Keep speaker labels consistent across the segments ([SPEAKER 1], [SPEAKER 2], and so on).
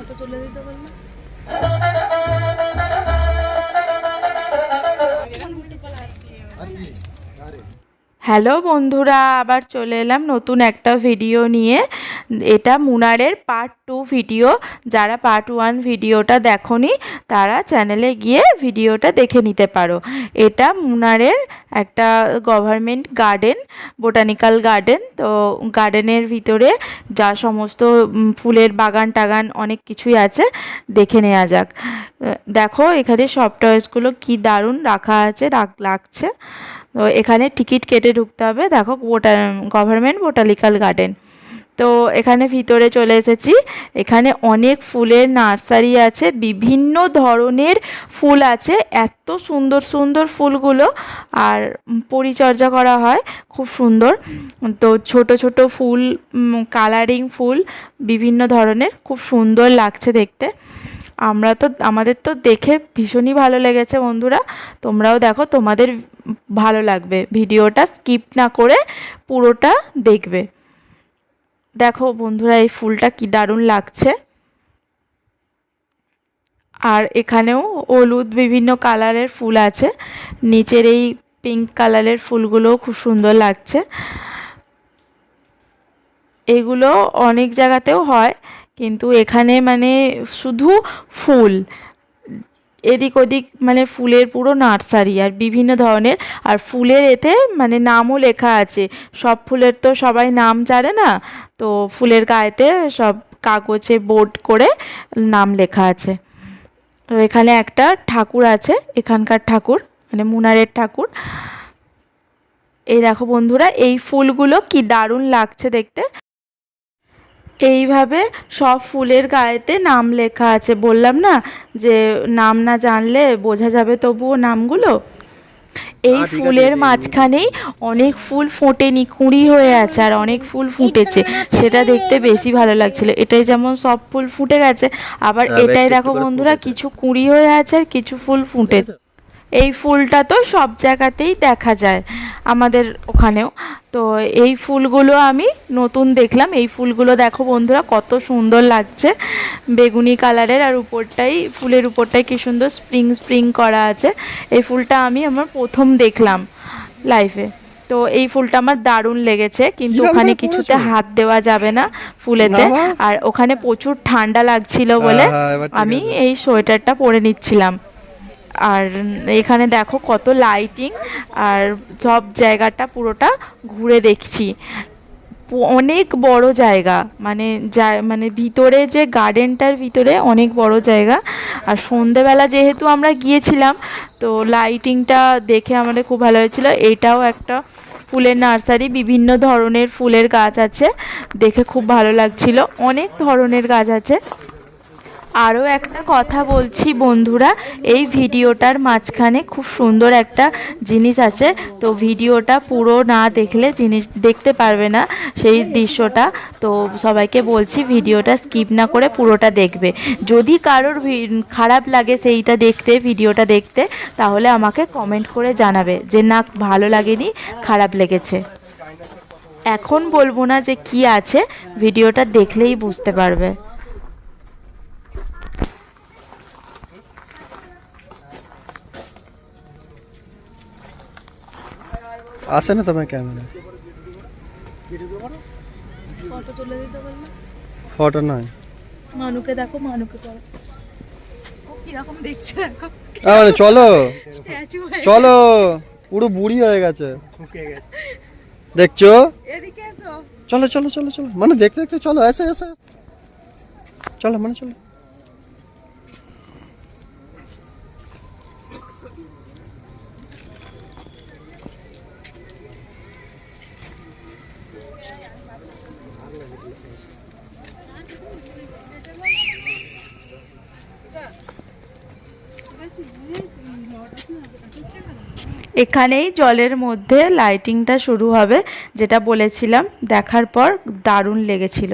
[SPEAKER 1] Auto চলে দিতে পারলে।
[SPEAKER 2] হ্যালো বন্ধুরা, আবার চলে এলাম নতুন একটা ভিডিও নিয়ে। এটা মুনারের পার্ট টু ভিডিও যারা পার্ট ওয়ান ভিডিওটা দেখনি, তারা চ্যানেলে গিয়ে ভিডিওটা দেখে নিতে পারো। এটা মুনারের একটা গভর্নমেন্ট গার্ডেন বোটানিক্যাল গার্ডেন তো গার্ডেনের ভিতরে যা সমস্ত ফুলের বাগান টাগান অনেক কিছুই আছে, দেখে নেওয়া যাক। দেখো এখানে সব টয়েসগুলো কি দারুণ রাখা আছে, রাখ, লাগছে। তো এখানে টিকিট কেটে ঢুকতে হবে। দেখো বোটা গভর্নমেন্ট বোটানিক্যাল গার্ডেন তো এখানে ভিতরে চলে এসেছি। এখানে অনেক ফুলের নার্সারি আছে। বিভিন্ন ধরনের ফুল আছে। এত সুন্দর সুন্দর ফুলগুলো আর পরিচর্যা করা হয়। খুব সুন্দর। তো ছোট ছোট ফুল কালারিং ফুল, বিভিন্ন ধরনের। খুব সুন্দর লাগছে দেখতে। আমরা তো, আমাদের তো দেখে ভীষণই ভালো লেগেছে বন্ধুরা। তোমরাও দেখো, তোমাদের ভালো লাগবে। ভিডিওটা স্কিপ না করে পুরোটা দেখবে। দেখো বন্ধুরা, এই ফুলটা কি দারুণ লাগছে। আর এখানেও হলুদ বিভিন্ন কালারের ফুল আছে। নিচের এই পিঙ্ক কালারের ফুলগুলোও খুব সুন্দর লাগছে। এগুলো অনেক জায়গাতেও হয়। কিন্তু এখানে মানে শুধু ফুল, এদিক ওদিক মানে ফুলের পুরো নার্সারি আর বিভিন্ন ধরনের, আর ফুলের এতে মানে নামও লেখা আছে। সব ফুলের তো সবাই নাম জানে না, তো ফুলের গায়েতে সব কাগজে বোর্ড করে নাম লেখা আছে। তো এখানে একটা ঠাকুর আছে, এখানকার ঠাকুর মানে মুনারের ঠাকুর। এই দেখো বন্ধুরা, এই ফুলগুলো কি দারুণ লাগছে দেখতে। এইভাবে সব ফুলের গায়েতে নাম লেখা আছে। বললাম না যে নাম না জানলে বোঝা যাবে তবুও নামগুলো? এই ফুলের মাঝখানেই অনেক ফুল ফোটেনি কুঁড়ি হয়ে আছে আর অনেক ফুল ফুটেছে। সেটা দেখতে বেশি ভালো লাগছিল। এটাই যেমন সব ফুল ফুটে গেছে আবার
[SPEAKER 3] হ্যাঁ,
[SPEAKER 2] এটাই দেখো বন্ধুরা কিছু কুঁড়ি হয়ে আছে আর কিছু ফুল ফুটে এই ফুলটা তো সব জায়গাতেই দেখা যায় আমাদের ওখানেও। তো এই ফুলগুলো আমি নতুন দেখলাম। এই ফুলগুলো দেখো বন্ধুরা কত সুন্দর লাগছে। বেগুনি কালারের আর উপরটাই ফুলের উপরটাই কি সুন্দর স্প্রিং স্প্রিং করা আছে। এই ফুলটা আমি আমার প্রথম দেখলাম লাইফে তো এই ফুলটা আমার দারুণ লেগেছে কিন্তু ওখানে কিছুতে হাত দেওয়া যাবে না ফুলেতে। আর ওখানে প্রচুর ঠান্ডা লাগছিল বলে
[SPEAKER 3] হ্যাঁ, হ্যাঁ,
[SPEAKER 2] আমি এই সোয়েটারটা পরে নিচ্ছিলাম। আর এখানে দেখো কত লাইটিং আর সব জায়গাটা পুরোটা ঘুরে দেখছি। অনেক বড় জায়গা মানে যা মানে ভিতরে যে গার্ডেনটার ভিতরে অনেক বড় জায়গা। আর সন্ধেবেলা যেহেতু আমরা গিয়েছিলাম, তো লাইটিংটা দেখে আমাদের খুব ভালো হয়েছিল। এটাও একটা ফুলের নার্সারি, বিভিন্ন ধরনের ফুলের গাছ আছে, দেখে খুব ভালো লাগছিল। অনেক ধরনের গাছ আছে। আরও একটা কথা বলছি বন্ধুরা, এই ভিডিওটার মাঝখানে খুব সুন্দর একটা জিনিস আছে। তো ভিডিওটা পুরো না দেখলে জিনিস দেখতে পারবে না সেই দৃশ্যটা। তো সবাইকে বলছি ভিডিওটা স্কিপ না করে পুরোটা দেখবে। যদি কারোর খারাপ লাগে সেইটা দেখতে, ভিডিওটা দেখতে, তাহলে আমাকে কমেন্ট করে জানাবে যে না, ভালো লাগেনি, খারাপ লেগেছে। এখন বলব না যে কি আছে, ভিডিওটা দেখলেই বুঝতে পারবে।
[SPEAKER 3] আসে না তোমার ক্যামেরা
[SPEAKER 1] দিতে
[SPEAKER 3] ফটো নয়।
[SPEAKER 1] মানুকে দেখো মানুকে করো। কীরকম দেখছে? দেখো
[SPEAKER 3] আরে চলো। চলো। পুরো বুড়ি হয়ে গেছে। দেখছ?
[SPEAKER 1] এদিকে এসো।
[SPEAKER 3] চলো চলো চলো চলো। মানে দেখতে দেখতে চলো এসে এসে। চলো মানে চলো।
[SPEAKER 2] এখানেই জলের মধ্যে লাইটিংটা শুরু হবে যেটা বলেছিলাম দেখার পর দারুণ লেগেছিল।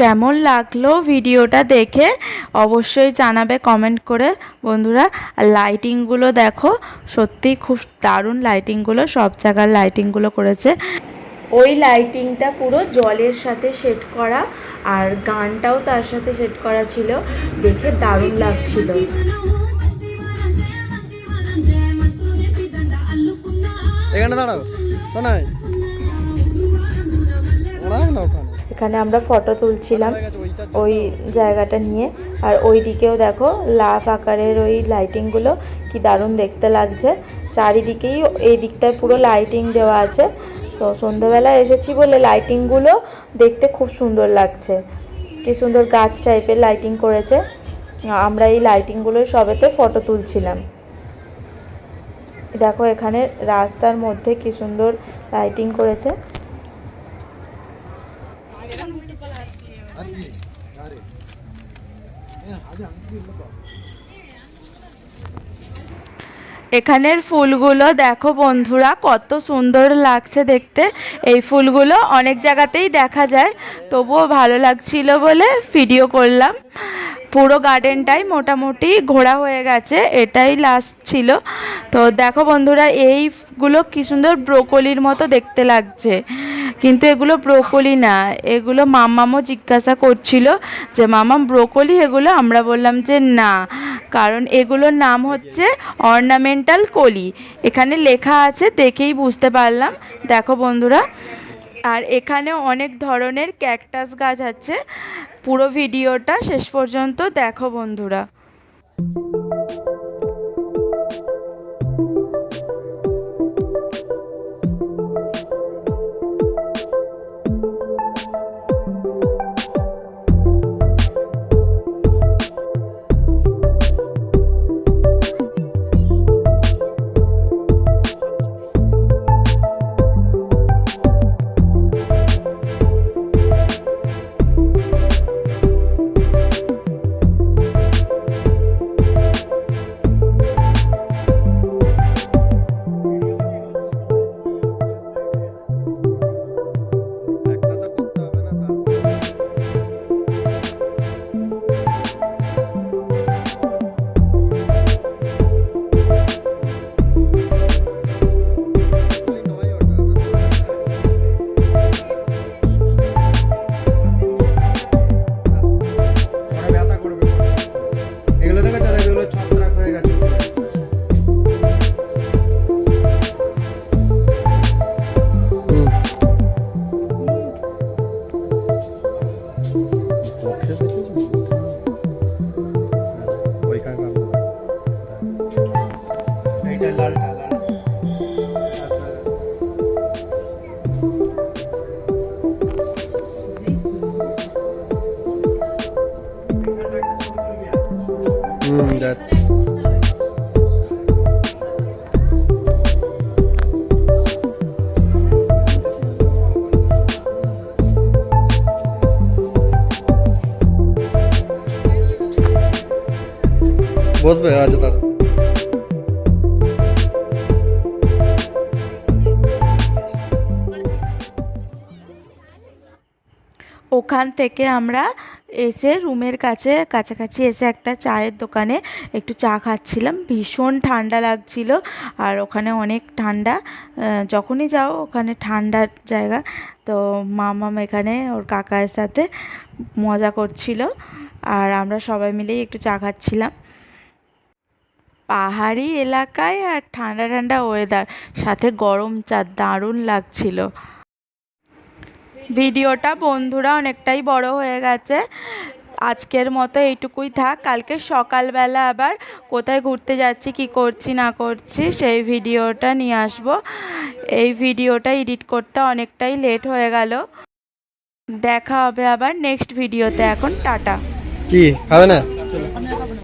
[SPEAKER 2] কেমন লাগল ভিডিওটা দেখে অবশ্যই জানাবে কমেন্ট করে। বন্ধুরা, আর লাইটিংগুলো দেখো সত্যিই খুব দারুণ লাইটিংগুলো সব জায়গার লাইটিংগুলো করেছে। ওই লাইটিংটা পুরো জলের সাথে সেট করা, আর গানটাও তার সাথে সেট করা ছিল। দেখে দারুণ লাগছিল।
[SPEAKER 3] এখানে দাঁড়াও। না ওখানে।
[SPEAKER 2] এখানে আমরা ফটো তুলছিলাম ওই জায়গাটা নিয়ে। আর ওই দিকেও দেখো লাভ আকারের ওই লাইটিংগুলো কি দারুণ দেখতে লাগছে। চারিদিকেই এই দিকটায় পুরো লাইটিং দেওয়া আছে। তো সন্ধ্যেবেলা এসেছি বলে লাইটিংগুলো দেখতে খুব সুন্দর লাগছে। কি সুন্দর গাছ টাইপের লাইটিং করেছে। আমরা এই লাইটিংগুলো সবেতে ফটো তুলছিলাম। দেখো এখানে রাস্তার মধ্যে কি সুন্দর লাইটিং করেছে
[SPEAKER 3] আজকে, আরে। এ, আজকে আমি কি বলব?
[SPEAKER 2] এখানের ফুলগুলো দেখো বন্ধুরা, কত সুন্দর লাগছে দেখতে। এই ফুলগুলো অনেক জায়গাতেই দেখা যায়, তবুও ভালো লাগছিল বলে ভিডিও করলাম। পুরো গার্ডেনটাই মোটামুটি ঘোরা হয়ে গেছে, এটাই লাস্ট ছিল। তো দেখো বন্ধুরা, এইগুলো কি সুন্দর ব্রোকলির মতো দেখতে লাগছে। কিন্তু এগুলো ব্রোকলি না, এগুলো মামামও জিজ্ঞাসা করছিল যে মামাম ব্রোকলি এগুলো? আমরা বললাম যে, না, কারণ এগুলোর নাম হচ্ছে অর্নামেন্টাল কলি। এখানে লেখা আছে, দেখেই বুঝতে পারলাম। দেখো বন্ধুরা আর এখানে অনেক ধরনের ক্যাকটাস গাছ আছে। পুরো ভিডিওটা শেষ পর্যন্ত দেখো বন্ধুরা।
[SPEAKER 3] বসবে আচ্ছা তার
[SPEAKER 2] ওখান থেকে আমরা এসে রুমের কাছে, কাছাকাছি এসে একটা চায়ের দোকানে একটু চা খাচ্ছিলাম। ভীষণ ঠান্ডা লাগছিল আর ওখানে অনেক ঠান্ডা। যখনই যাও ওখানে ঠান্ডার জায়গা। তো মামাম এখানে ওর কাকার সাথে মজা করছিল আর আমরা সবাই মিলেই একটু চা খাচ্ছিলাম। পাহাড়ি এলাকায় আর ঠান্ডা ঠান্ডা ওয়েদার সাথে গরম চা, দারুণ লাগছিল। ভিডিওটা বন্ধুরা অনেকটাই বড় হয়ে গেছে। আজকের মতো এইটুকুই থাক। কালকে সকালবেলা আবার কোথায় ঘুরতে যাচ্ছি, কি করছি, না করছি, সেই ভিডিওটা নিয়ে আসব। এই ভিডিওটা এডিট করতে অনেকটাই লেট হয়ে গেল। দেখা হবে আবার নেক্সট ভিডিওতে এখন টাটা।
[SPEAKER 3] কি? খাবে না?